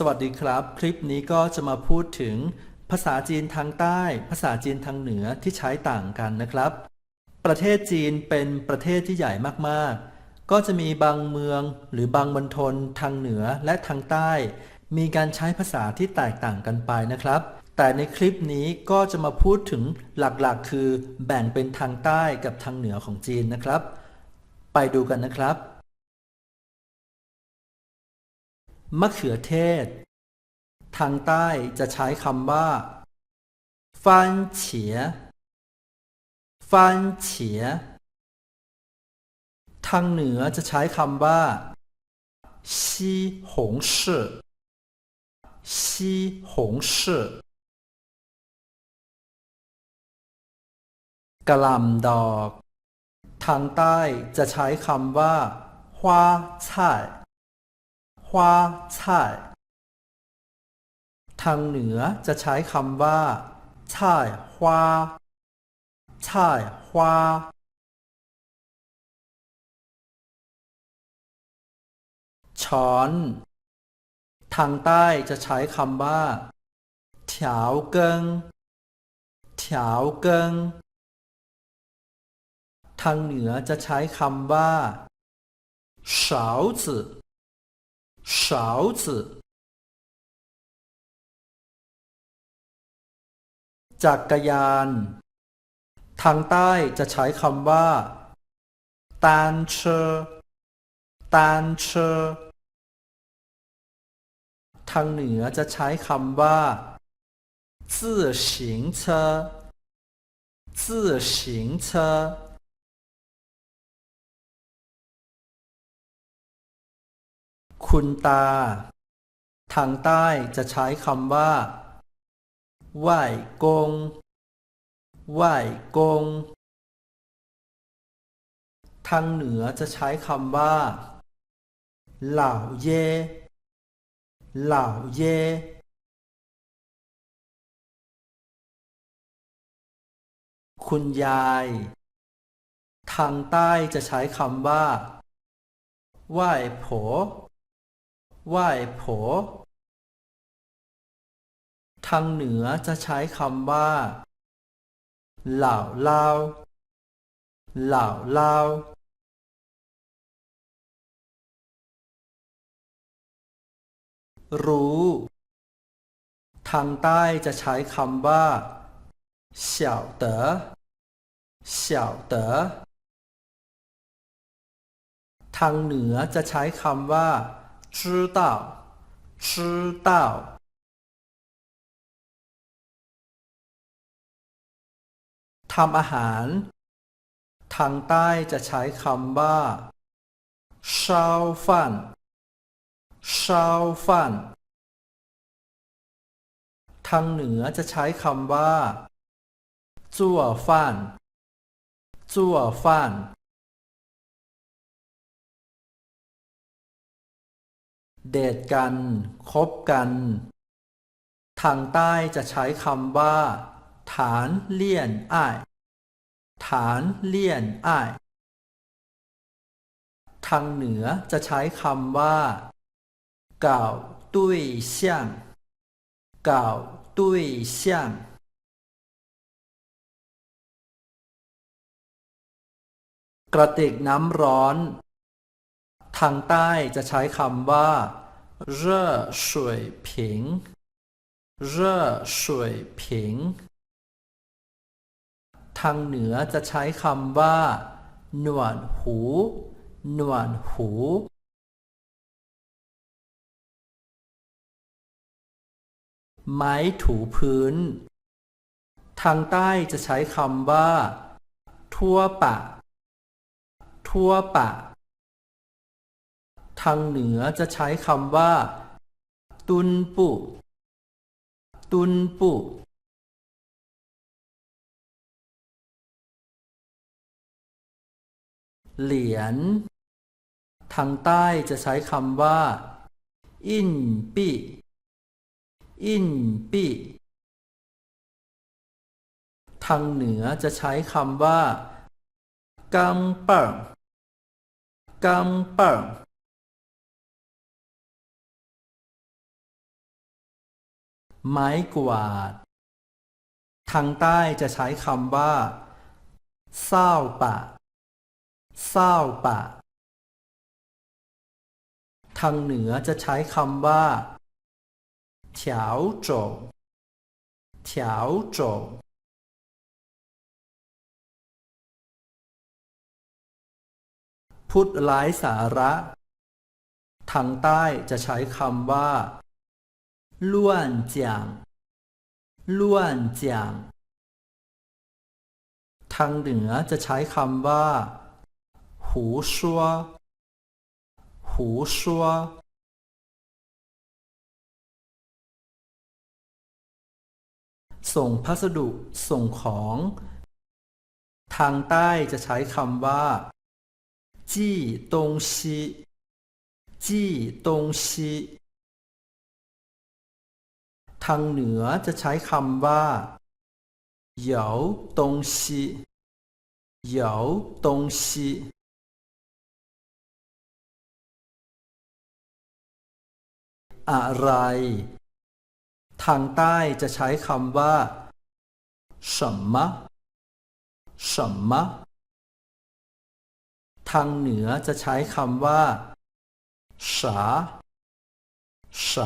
สวัสดีครับ คลิปนี้ก็จะมาพูดถึงภาษาจีนทางใต้ ภาษาจีนทางเหนือที่ใช้ต่างกันนะครับ ประเทศจีนเป็นประเทศที่ใหญ่มากๆ ก็จะมีบางเมืองหรือบางมณฑลทางเหนือและทางใต้ มีการใช้ภาษาที่แตกต่างกันไปนะครับ แต่ในคลิปนี้ก็จะมาพูดถึงหลักๆ คือแบ่งเป็นทางใต้กับทางเหนือของจีนนะครับ ไปดูกันนะครับ มะเขือเทศ ทางใต้จะใช้คำว่าฟันเฉียฟันเฉียทางเหนือจะใช้คำว่าซีหงชื่อซีหงชื่อกะหล่ำดอก ทางใต้จะใช้คำว่า花菜花菜ทางเหนือจะใช้คำว่าช่ายฮวาช่ายฮวาช้อน ทางใต้จะใช้คำว่าเถาเกิงเถาเกิงทางเหนือจะใช้คำว่าเสาจื่ 勺子จักรยาน ทางใต้จะใช้คำว่า单车单车ทางเหนือจะใช้คำว่า自行车自行车 คุณตา ทางใต้จะใช้คำว่า ไหว้กง ไหว้กง ทางเหนือจะใช้คำว่า เหล่าเย เหล่าเยคุณยาย ทางใต้จะใช้คำว่า ไหว้โผ ไหว้โผ ทางเหนือจะใช้คำว่า เหล่าเล่า เหล่าเล่า รู้ ทางใต้จะใช้คำว่าเสี่ยวเต๋อเสี่ยวเต๋อทางเหนือจะใช้คำว่า 知道知道ทำอาหาร ทางใต้จะใช้คำว่า烧饭烧饭ทางเหนือจะใช้คำว่าจั่วฟ่านจั่วฟ่าน เดทกัน คบกัน ทางใต้จะใช้คำว่า ฐานเลี่ยนอ้าย ฐานเลี่ยนอ้าย ทางเหนือจะใช้คำว่า เก่าตุ้ยเสี่ยง เก่าตุ้ยเสี่ยงกระติกน้ำร้อน ทางใต้จะใช้คำว่าเร่อสวยผิงเร่อสวยผิง ทางเหนือจะใช้คำว่า หนวดหู หนวดหู ไม้ถูพื้น ทางใต้จะใช้คำว่า ทั่วปะ ทั่วปะ ทางเหนือจะใช้คำว่า ตุนปุตุนปุเหรียญทางใต้จะใช้คำว่า อินปีอินปีทางเหนือจะใช้คำว่ากังเปิงกังเปิง ไม้กวาด ทางใต้จะใช้คำว่าเศร้าปะเศร้าปะ ทางเหนือจะใช้คำว่าเถาโจวเถาโจวพูดไร้สาระ ทางใต้จะใช้คำว่า ล้วนจางล้วนจางทางเหนือจะใช้คำว่า หูชัวหูชัวส่งพัสดุส่งของ ทางใต้จะใช้คำว่า จี้ตงซีจี้ตงซี ทางเหนือจะใช้คำว่า有东西有东西อะไร ทางใต้จะใช้คำว่า什么什么ทางเหนือจะใช้คำว่า啥啥